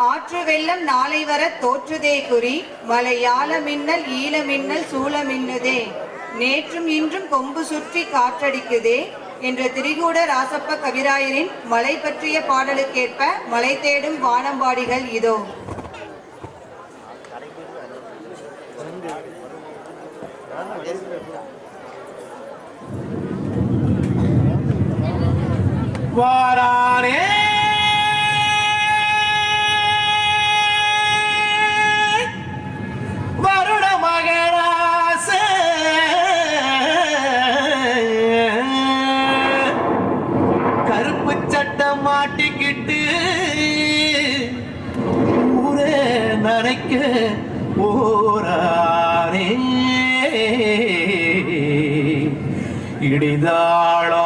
ஆற்று வெள்ளம் நாளை வர தோற்றுதே குறி மலையாள மின்னல் ஈழ மின்னல் சூழ மின்னுதே. நேற்றும் இன்றும் கொம்பு சுற்றி காற்றடிக்குதே என்ற திரிகூட ராசப்ப கவிராயரின் மலை பற்றிய பாடலுக்கேற்ப மலை தேடும் வானம்பாடிகள் இதோ. வார வைக்க ஓராரே இடிதாளோ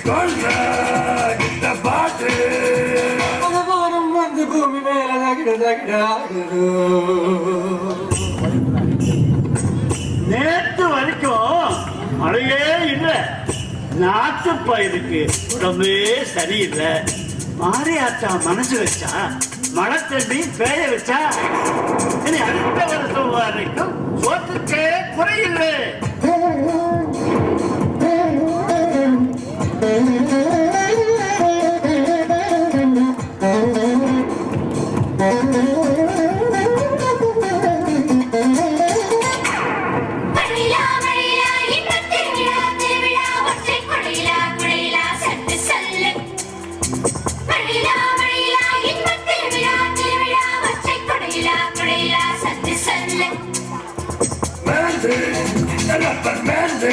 கொள்ற இந்த பாட்டு பலவாரம் நேற்று வரைக்கும் மழையே இல்லை. நாட்டு பயிருக்கு உடம்பே சரியில்லை மாறியாச்சா மனசு வச்சா மழை தண்ணி பேய வச்சா இனி அடுத்த வருஷம் வரைக்கும் சோத்துக்கே குறையில்லை கத்தமேந்து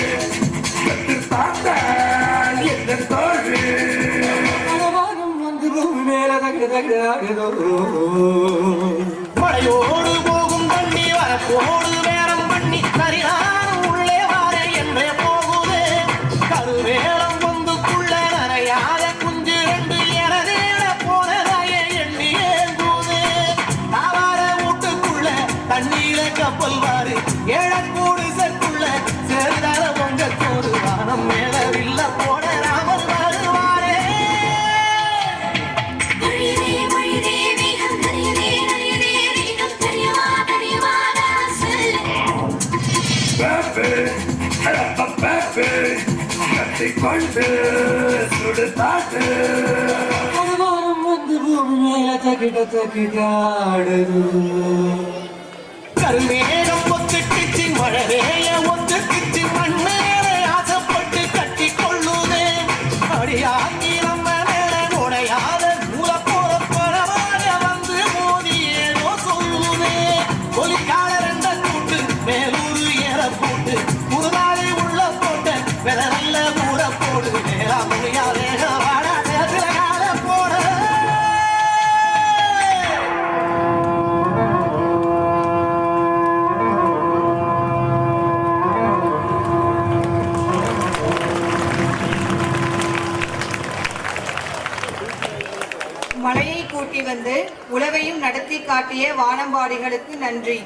கத்து பார்த்தால் என்ன தோழு மலையோடு பாப்பு அடப்ப பாப்பு கத்தை கொண்டு சுடு தாட்டு வாரம் வந்து பூமி மேல கருமே மழையை கூட்டி வந்து உழவையும் நடத்தி காட்டிய வானம்பாடிகளுக்கு நன்றி.